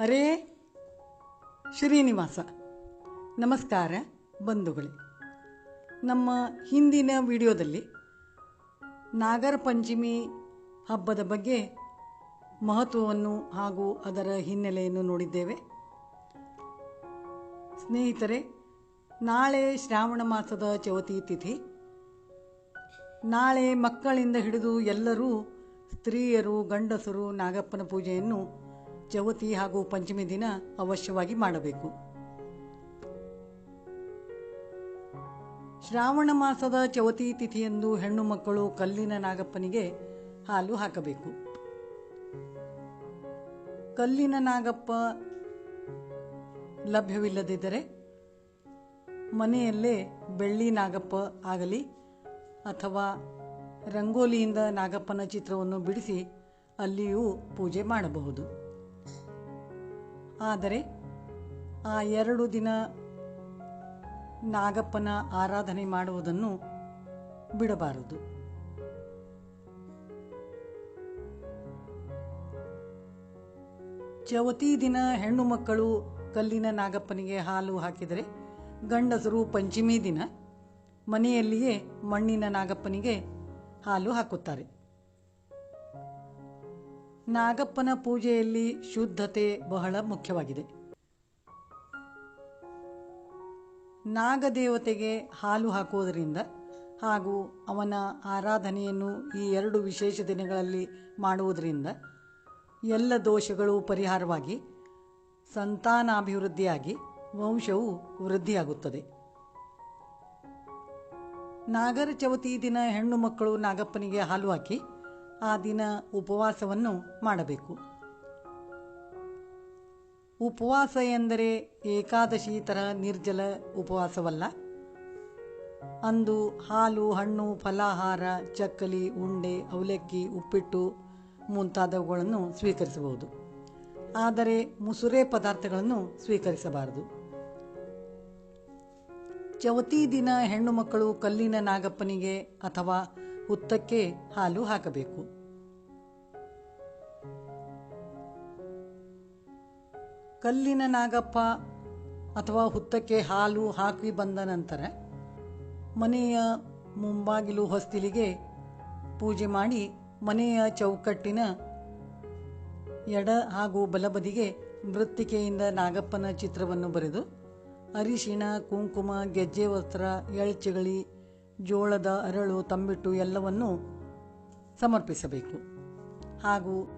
ಅರೇ ಶ್ರೀನಿವಾಸ. ನಮಸ್ಕಾರ ಬಂಧುಗಳೇ. ನಮ್ಮ ಹಿಂದಿನ ವಿಡಿಯೋದಲ್ಲಿ ನಾಗರ ಪಂಚಮಿ ಹಬ್ಬದ ಬಗ್ಗೆ ಮಹತ್ವವನ್ನು ಹಾಗೂ ಅದರ ಹಿನ್ನೆಲೆಯನ್ನು ನೋಡಿದ್ದೇವೆ. ಸ್ನೇಹಿತರೆ, ನಾಳೆ ಶ್ರಾವಣ ಮಾಸದ ಚವತಿ ತಿಥಿ. ನಾಳೆ ಮಕ್ಕಳಿಂದ ಹಿಡಿದು ಎಲ್ಲರೂ ಸ್ತ್ರೀಯರು ಗಂಡಸರು ನಾಗಪ್ಪನ ಪೂಜೆಯನ್ನು ಚವತಿ ಹಾಗೂ ಪಂಚಮಿ ದಿನ ಅವಶ್ಯವಾಗಿ ಮಾಡಬೇಕು. ಶ್ರಾವಣ ಮಾಸದ ಚವತಿ ತಿಥಿಯಂದು ಹೆಣ್ಣು ಮಕ್ಕಳು ಕಲ್ಲಿನ ನಾಗಪ್ಪನಿಗೆ ಹಾಲು ಹಾಕಬೇಕು. ಕಲ್ಲಿನ ನಾಗಪ್ಪ ಲಭ್ಯವಿಲ್ಲದಿದ್ದರೆ ಮನೆಯಲ್ಲೇ ಬೆಳ್ಳಿ ನಾಗಪ್ಪ ಆಗಲಿ ಅಥವಾ ರಂಗೋಲಿಯಿಂದ ನಾಗಪ್ಪನ ಚಿತ್ರವನ್ನು ಬಿಡಿಸಿ ಅಲ್ಲಿಯೂ ಪೂಜೆ ಮಾಡಬಹುದು. ಆದರೆ ಆ ಎರಡು ದಿನ ನಾಗಪ್ಪನ ಆರಾಧನೆ ಮಾಡುವುದನ್ನು ಬಿಡಬಾರದು. ಚವತಿ ದಿನ ಹೆಣ್ಣು ಮಕ್ಕಳು ಕಲ್ಲಿನ ನಾಗಪ್ಪನಿಗೆ ಹಾಲು ಹಾಕಿದರೆ ಗಂಡಸರು ಪಂಚಮಿ ದಿನ ಮನೆಯಲ್ಲಿಯೇ ಮಣ್ಣಿನ ನಾಗಪ್ಪನಿಗೆ ಹಾಲು ಹಾಕುತ್ತಾರೆ. ನಾಗಪ್ಪನ ಪೂಜೆಯಲ್ಲಿ ಶುದ್ಧತೆ ಬಹಳ ಮುಖ್ಯವಾಗಿದೆ. ನಾಗದೇವತೆಗೆ ಹಾಲು ಹಾಕುವುದರಿಂದ ಹಾಗೂ ಅವನ ಆರಾಧನೆಯನ್ನು ಈ ಎರಡು ವಿಶೇಷ ದಿನಗಳಲ್ಲಿ ಮಾಡುವುದರಿಂದ ಎಲ್ಲ ದೋಷಗಳು ಪರಿಹಾರವಾಗಿ ಸಂತಾನಾಭಿವೃದ್ಧಿಯಾಗಿ ವಂಶವು ವೃದ್ಧಿಯಾಗುತ್ತದೆ. ನಾಗರ ಚೌತಿ ದಿನ ಹೆಣ್ಣು ಮಕ್ಕಳು ನಾಗಪ್ಪನಿಗೆ ಹಾಲು ಹಾಕಿ ಆ ದಿನ ಉಪವಾಸವನ್ನು ಮಾಡಬೇಕು. ಉಪವಾಸ ಎಂದರೆ ಏಕಾದಶಿ ಥರ ನಿರ್ಜಲ ಉಪವಾಸವಲ್ಲ. ಅಂದು ಹಾಲು, ಹಣ್ಣು, ಫಲಾಹಾರ, ಚಕ್ಕಲಿ, ಉಂಡೆ, ಅವಲಕ್ಕಿ, ಉಪ್ಪಿಟ್ಟು ಮುಂತಾದವುಗಳನ್ನು ಸ್ವೀಕರಿಸಬಹುದು. ಆದರೆ ಮುಸುರೆ ಪದಾರ್ಥಗಳನ್ನು ಸ್ವೀಕರಿಸಬಾರದು. ಚೌತಿ ದಿನ ಹೆಣ್ಣು ಮಕ್ಕಳು ಕಲ್ಲಿನ ನಾಗಪ್ಪನಿಗೆ ಅಥವಾ ಹುತ್ತಕ್ಕೆ ಹಾಲು ಹಾಕಬೇಕು. ಕಲ್ಲಿನ ನಾಗಪ್ಪ ಅಥವಾ ಹುತ್ತಕ್ಕೆ ಹಾಲು ಹಾಕಿ ಬಂದ ನಂತರ ಮನೆಯ ಮುಂಬಾಗಿಲು ಹೊಸ್ತಿಲಿಗೆ ಪೂಜೆ ಮಾಡಿ ಮನೆಯ ಚೌಕಟ್ಟಿನ ಎಡ ಹಾಗೂ ಬಲಬದಿಗೆ ಮೃತ್ತಿಕೆಯಿಂದ ನಾಗಪ್ಪನ ಚಿತ್ರವನ್ನು ಬರೆದು ಅರಿಶಿಣ, ಕುಂಕುಮ, ಗೆಜ್ಜೆ ವಸ್ತ್ರ, ಎಳ್ಚೆಗಳಿ ಜೋಳದ ಅರಳು, ತಂಬಿಟ್ಟು ಎಲ್ಲವನ್ನು ಸಮರ್ಪಿಸಬೇಕು. ಹಾಗೂ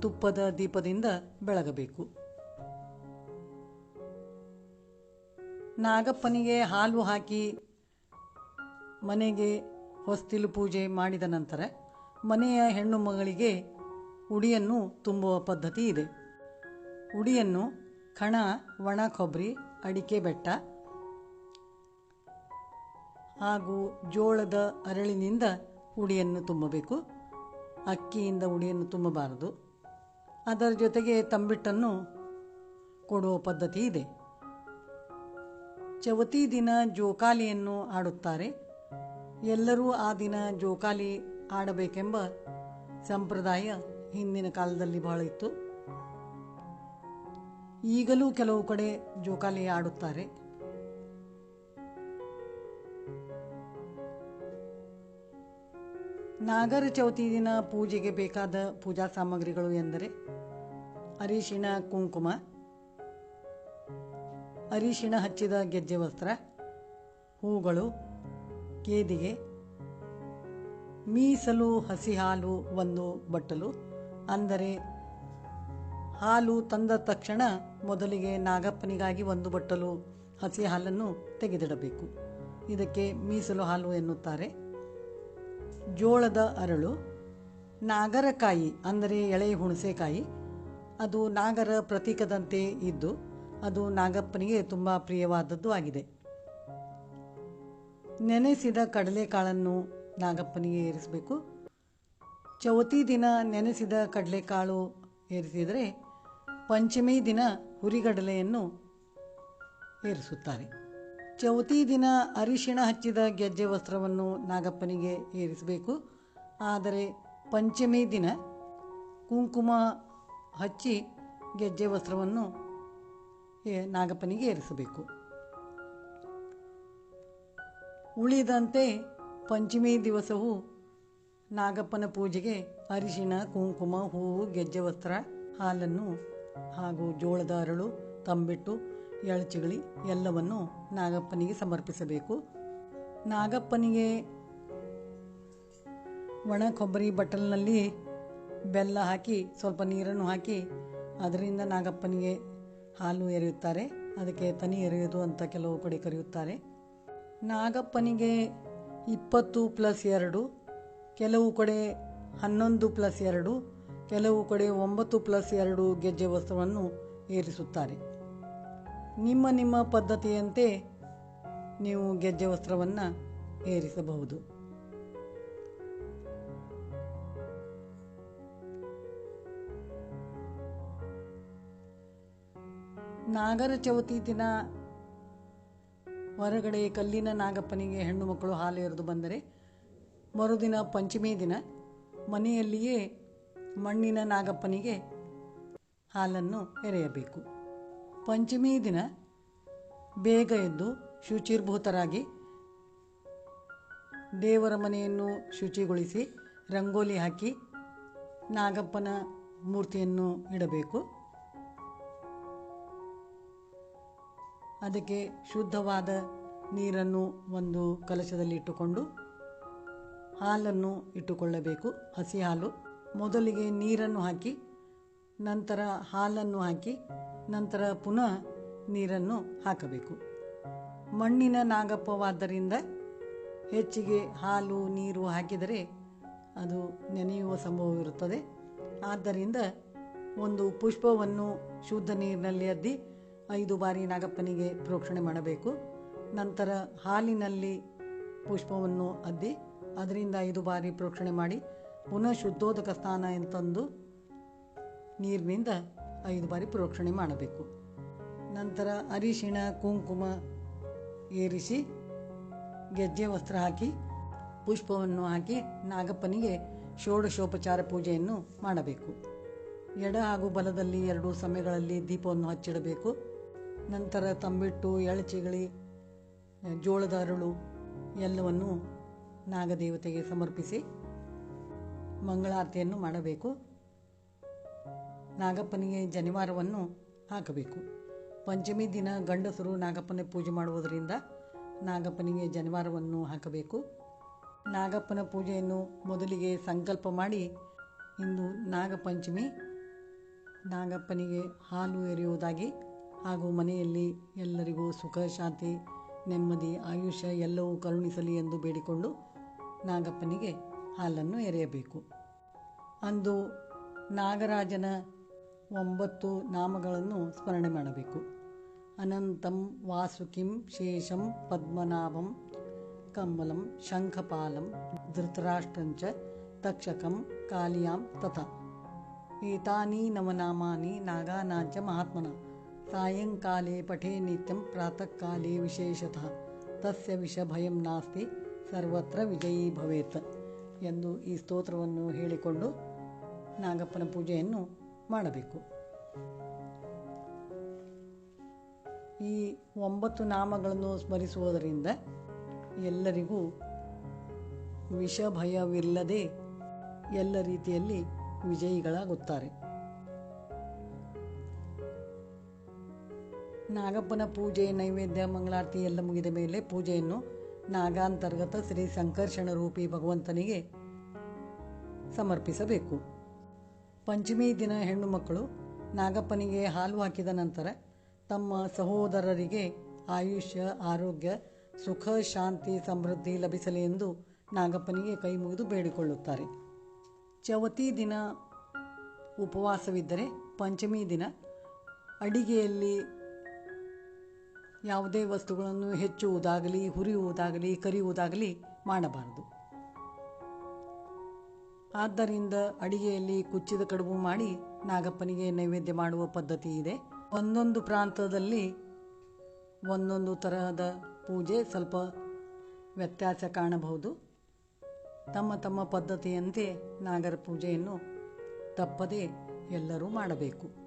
ತುಪ್ಪದ ದೀಪದಿಂದ ಬೆಳಗಬೇಕು. ನಾಗಪ್ಪನಿಗೆ ಹಾಲು ಹಾಕಿ ಮನೆಗೆ ಹೊಸ್ತಿಲು ಪೂಜೆ ಮಾಡಿದ ನಂತರ ಮನೆಯ ಹೆಣ್ಣು ಮಗಳಿಗೆ ಉಡಿಯನ್ನು ತುಂಬುವ ಪದ್ಧತಿ ಇದೆ. ಉಡಿಯನ್ನು ಕಣ, ಒಣ, ಕೊಬ್ಬರಿ, ಅಡಿಕೆ ಬೆಟ್ಟ ಹಾಗೂ ಜೋಳದ ಅರಳಿನಿಂದ ಉಡಿಯನ್ನು ತುಂಬಬೇಕು. ಅಕ್ಕಿಯಿಂದ ಉಡಿಯನ್ನು ತುಂಬಬಾರದು. ಅದರ ಜೊತೆಗೆ ತಂಬಿಟ್ಟನ್ನು ಕೊಡುವ ಪದ್ಧತಿ ಇದೆ. ಚವತಿ ದಿನ ಜೋಕಾಲಿಯನ್ನು ಆಡುತ್ತಾರೆ. ಎಲ್ಲರೂ ಆ ದಿನ ಜೋಕಾಲಿ ಆಡಬೇಕೆಂಬ ಸಂಪ್ರದಾಯ ಹಿಂದಿನ ಕಾಲದಲ್ಲಿ ಬಹಳ ಇತ್ತು. ಈಗಲೂ ಕೆಲವು ಕಡೆ ಜೋಕಾಲಿ ಆಡುತ್ತಾರೆ. ನಾಗರ ಚೌತಿ ದಿನ ಪೂಜೆಗೆ ಬೇಕಾದ ಪೂಜಾ ಸಾಮಗ್ರಿಗಳು ಎಂದರೆ ಅರಿಶಿಣ, ಕುಂಕುಮ, ಅರಿಶಿಣ ಹಚ್ಚಿದ ಗೆಜ್ಜೆ ವಸ್ತ್ರ, ಹೂಗಳು, ಕೇದಿಗೆ, ಮೀಸಲು ಹಸಿ ಹಾಲು ಒಂದು ಬಟ್ಟಲು, ಅಂದರೆ ಹಾಲು ತಂದ ತಕ್ಷಣ ಮೊದಲಿಗೆ ನಾಗಪ್ಪನಿಗಾಗಿ ಒಂದು ಬಟ್ಟಲು ಹಸಿ ಹಾಲನ್ನು ತೆಗೆದಿಡಬೇಕು. ಇದಕ್ಕೆ ಮೀಸಲು ಹಾಲು ಎನ್ನುತ್ತಾರೆ. ಜೋಳದ ಅರಳು, ನಾಗರಕಾಯಿ ಅಂದರೆ ಎಳೆ ಹುಣಸೆಕಾಯಿ, ಅದು ನಾಗರ ಪ್ರತೀಕದಂತೆ ಇದ್ದು ಅದು ನಾಗಪ್ಪನಿಗೆ ತುಂಬ ಪ್ರಿಯವಾದದ್ದು ಆಗಿದೆ. ನೆನೆಸಿದ ಕಡಲೆಕಾಳನ್ನು ನಾಗಪ್ಪನಿಗೆ ಏರಿಸಬೇಕು. ಚೌತಿ ದಿನ ನೆನೆಸಿದ ಕಡಲೆಕಾಳು ಏರಿಸಿದರೆ ಪಂಚಮಿ ದಿನ ಹುರಿಗಡಲೆಯನ್ನು ಏರಿಸುತ್ತಾರೆ. ಚವತಿ ದಿನ ಅರಿಶಿಣ ಹಚ್ಚಿದ ಗೆಜ್ಜೆ ವಸ್ತ್ರವನ್ನು ನಾಗಪ್ಪನಿಗೆ ಏರಿಸಬೇಕು. ಆದರೆ ಪಂಚಮಿ ದಿನ ಕುಂಕುಮ ಹಚ್ಚಿ ಗೆಜ್ಜೆ ವಸ್ತ್ರವನ್ನು ನಾಗಪ್ಪನಿಗೆ ಏರಿಸಬೇಕು. ಉಳಿದಂತೆ ಪಂಚಮಿ ದಿವಸವು ನಾಗಪ್ಪನ ಪೂಜೆಗೆ ಅರಿಶಿಣ, ಕುಂಕುಮ, ಹೂವು, ಗೆಜ್ಜೆ ವಸ್ತ್ರ, ಹಾಲನ್ನು ಹಾಗೂ ಜೋಳದ ಅರಳು, ತಂಬಿಟ್ಟು ಎಳಚಿಗಳಿ ಎಲ್ಲವನ್ನು ನಾಗಪ್ಪನಿಗೆ ಸಮರ್ಪಿಸಬೇಕು. ನಾಗಪ್ಪನಿಗೆ ಒಣ ಕೊಬ್ಬರಿ ಬಟ್ಟಲಿನಲ್ಲಿ ಬೆಲ್ಲ ಹಾಕಿ, ಸ್ವಲ್ಪ ನೀರನ್ನು ಹಾಕಿ, ಅದರಿಂದ ನಾಗಪ್ಪನಿಗೆ ಹಾಲು ಎರೆಯುತ್ತಾರೆ. ಅದಕ್ಕೆ ತನಿ ಎರೆಯೋದು ಅಂತ ಕೆಲವು ಕಡೆ ಕರೆಯುತ್ತಾರೆ. ನಾಗಪ್ಪನಿಗೆ ಇಪ್ಪತ್ತು ಪ್ಲಸ್ ಎರಡು, ಕೆಲವು ಕಡೆ ಹನ್ನೊಂದು ಪ್ಲಸ್ ಎರಡು, ಕೆಲವು ಕಡೆ ಒಂಬತ್ತು ಪ್ಲಸ್ ಎರಡು ಗೆಜ್ಜೆ ವಸ್ತ್ರವನ್ನು ಏರಿಸುತ್ತಾರೆ. ನಿಮ್ಮ ನಿಮ್ಮ ಪದ್ಧತಿಯಂತೆ ನೀವು ಗೆಜ್ಜೆ ವಸ್ತ್ರವನ್ನು ಏರಿಸಬಹುದು. ನಾಗರ ಚೌತಿ ದಿನ ಹೊರಗಡೆ ಕಲ್ಲಿನ ನಾಗಪ್ಪನಿಗೆ ಹೆಣ್ಣು ಮಕ್ಕಳು ಹಾಲು ಎರೆದು ಬಂದರೆ ಮರುದಿನ ಪಂಚಮಿ ದಿನ ಮನೆಯಲ್ಲಿಯೇ ಮಣ್ಣಿನ ನಾಗಪ್ಪನಿಗೆ ಹಾಲನ್ನು ಎರೆಯಬೇಕು. ಪಂಚಮಿ ದಿನ ಬೇಗ ಎದ್ದು ಶುಚಿರ್ಭೂತರಾಗಿ ದೇವರ ಮನೆಯನ್ನು ಶುಚಿಗೊಳಿಸಿ ರಂಗೋಲಿ ಹಾಕಿ ನಾಗಪ್ಪನ ಮೂರ್ತಿಯನ್ನು ಇಡಬೇಕು. ಅದಕ್ಕೆ ಶುದ್ಧವಾದ ನೀರನ್ನು ಒಂದು ಕಲಶದಲ್ಲಿ ಇಟ್ಟುಕೊಂಡು ಹಾಲನ್ನು ಇಟ್ಟುಕೊಳ್ಳಬೇಕು. ಹಸಿ ಹಾಲು. ಮೊದಲಿಗೆ ನೀರನ್ನು ಹಾಕಿ, ನಂತರ ಹಾಲನ್ನು ಹಾಕಿ ನಂತರ ಪುನಃ ನೀರನ್ನು ಹಾಕಬೇಕು. ಮಣ್ಣಿನ ನಾಗಪ್ಪವಾದ್ದರಿಂದ ಹೆಚ್ಚಿಗೆ ಹಾಲು, ನೀರು ಹಾಕಿದರೆ ಅದು ನೆನೆಯುವ ಸಂಭವವಿರುತ್ತದೆ. ಆದ್ದರಿಂದ ಒಂದು ಪುಷ್ಪವನ್ನು ಶುದ್ಧ ನೀರಿನಲ್ಲಿ ಅದ್ದಿ ಐದು ಬಾರಿ ನಾಗಪ್ಪನಿಗೆ ಪ್ರೋಕ್ಷಣೆ ಮಾಡಬೇಕು. ನಂತರ ಹಾಲಿನಲ್ಲಿ ಪುಷ್ಪವನ್ನು ಅದ್ದಿ ಅದರಿಂದ ಐದು ಬಾರಿ ಪ್ರೋಕ್ಷಣೆ ಮಾಡಿ ಪುನಃ ಶುದ್ಧೋದಕ ಸ್ನಾನ ಎಂತಂದು ನೀರಿನಿಂದ ಐದು ಬಾರಿ ಪ್ರೋಕ್ಷಣೆ ಮಾಡಬೇಕು. ನಂತರ ಅರಿಶಿಣ, ಕುಂಕುಮ ಏರಿಸಿ, ಗೆಜ್ಜೆ ವಸ್ತ್ರ ಹಾಕಿ, ಪುಷ್ಪವನ್ನು ಹಾಕಿ ನಾಗಪ್ಪನಿಗೆ ಷೋಡಶೋಪಚಾರ ಪೂಜೆಯನ್ನು ಮಾಡಬೇಕು. ಎಡ ಹಾಗೂ ಬಲದಲ್ಲಿ ಎರಡು ಸಮಯಗಳಲ್ಲಿ ದೀಪವನ್ನು ಹಚ್ಚಿಡಬೇಕು. ನಂತರ ತಂಬಿಟ್ಟು, ಎಳಚಿಗಳಿ, ಜೋಳದ ಅರಳು ಎಲ್ಲವನ್ನು ನಾಗದೇವತೆಗೆ ಸಮರ್ಪಿಸಿ ಮಂಗಳಾರತಿಯನ್ನು ಮಾಡಬೇಕು. ನಾಗಪ್ಪನಿಗೆ ಜನಿವಾರವನ್ನು ಹಾಕಬೇಕು. ಪಂಚಮಿ ದಿನ ಗಂಡಸರು ನಾಗಪ್ಪನ ಪೂಜೆ ಮಾಡುವುದರಿಂದ ನಾಗಪ್ಪನಿಗೆ ಜನಿವಾರವನ್ನು ಹಾಕಬೇಕು. ನಾಗಪ್ಪನ ಪೂಜೆಯನ್ನು ಮೊದಲಿಗೆ ಸಂಕಲ್ಪ ಮಾಡಿ ಇಂದು ನಾಗಪಂಚಮಿ. ನಾಗಪ್ಪನಿಗೆ ಹಾಲು ಎರೆಯುವುದಾಗಿ ಹಾಗೂ ಮನೆಯಲ್ಲಿ ಎಲ್ಲರಿಗೂ ಸುಖ, ಶಾಂತಿ, ನೆಮ್ಮದಿ, ಆಯುಷ್ಯ ಎಲ್ಲವೂ ಕರುಣಿಸಲಿ ಎಂದು ಬೇಡಿಕೊಂಡು ನಾಗಪ್ಪನಿಗೆ ಹಾಲನ್ನು ಎರೆಯಬೇಕು. ಅಂದು ನಾಗರಾಜನ ಒಂಬತ್ತು ನಾಮಗಳನ್ನು ಸ್ಮರಣೆ ಮಾಡಬೇಕು. ಅನಂತಂ ವಾಸುಕಿಂ ಶೇಷಂ ಪದ್ಮನಾಭಂ ಕಮಲಂ ಶಂಖಪಾಲಂ ಧೃತರಾಷ್ಟ್ರಂಚ ತಕ್ಷಕಂ ಕಾಲಿಯಾಂ ತಥ ಏತಾನಿ ನವನಾಮಾನಿ ನಾಗಾನಾಂಚ ಮಹಾತ್ಮನ. ಸಾಯಂಕಾಲೇ ಪಠೇ ನಿತ್ಯಂ ಪ್ರಾತಃ ಕಾಲೇ ವಿಶೇಷತಃ. ತಸ್ಯ ವಿಷಭಯಂ ನಾಸ್ತಿ ಸರ್ವತ್ರ ವಿಜಯಿ ಭವೇತ್. ಎಂದು ಈ ಸ್ತೋತ್ರವನ್ನು ಹೇಳಿಕೊಂಡು ನಾಗಪ್ಪನ ಪೂಜೆಯನ್ನು ಮಾಡಬೇಕು. ಈ ಒಂಬತ್ತು ನಾಮಗಳನ್ನು ಸ್ಮರಿಸುವುದರಿಂದ ಎಲ್ಲರಿಗೂ ವಿಷಭಯವಿಲ್ಲದೆ ಎಲ್ಲ ರೀತಿಯಲ್ಲಿ ವಿಜಯಿಗಳಾಗುತ್ತಾರೆ. ನಾಗಪ್ಪನ ಪೂಜೆ, ನೈವೇದ್ಯ, ಮಂಗಳಾರತಿ ಎಲ್ಲ ಮುಗಿದ ಮೇಲೆ ಪೂಜೆಯನ್ನು ನಾಗಾಂತರ್ಗತ ಶ್ರೀ ಸಂಕರ್ಷಣ ರೂಪಿ ಭಗವಂತನಿಗೆ ಸಮರ್ಪಿಸಬೇಕು. ಪಂಚಮಿ ದಿನ ಹೆಣ್ಣು ಮಕ್ಕಳು ನಾಗಪ್ಪನಿಗೆ ಹಾಲು ಹಾಕಿದ ನಂತರ ತಮ್ಮ ಸಹೋದರರಿಗೆ ಆಯುಷ್ಯ, ಆರೋಗ್ಯ, ಸುಖ, ಶಾಂತಿ, ಸಮೃದ್ಧಿ ಲಭಿಸಲಿ ಎಂದು ನಾಗಪ್ಪನಿಗೆ ಕೈ ಮುಗಿದು ಬೇಡಿಕೊಳ್ಳುತ್ತಾರೆ. ಚವತಿ ದಿನ ಉಪವಾಸವಿದ್ದರೆ ಪಂಚಮಿ ದಿನ ಅಡಿಗೆಯಲ್ಲಿ ಯಾವುದೇ ವಸ್ತುಗಳನ್ನು ಹೆಚ್ಚುವುದಾಗಲಿ, ಹುರಿಯುವುದಾಗಲಿ, ಕರಿಯುವುದಾಗಲಿ ಮಾಡಬಾರದು. ಆದ್ದರಿಂದ ಅಡಿಗೆಯಲ್ಲಿ ಕುಚ್ಚಿದ ಕಡುಬು ಮಾಡಿ ನಾಗಪ್ಪನಿಗೆ ನೈವೇದ್ಯ ಮಾಡುವ ಪದ್ಧತಿ ಇದೆ. ಒಂದೊಂದು ಪ್ರಾಂತದಲ್ಲಿ ಒಂದೊಂದು ತರಹದ ಪೂಜೆ ಸ್ವಲ್ಪ ವ್ಯತ್ಯಾಸ ಕಾಣಬಹುದು. ತಮ್ಮ ತಮ್ಮ ಪದ್ಧತಿಯಂತೆ ನಾಗರ ಪೂಜೆಯನ್ನು ತಪ್ಪದೇ ಎಲ್ಲರೂ ಮಾಡಬೇಕು.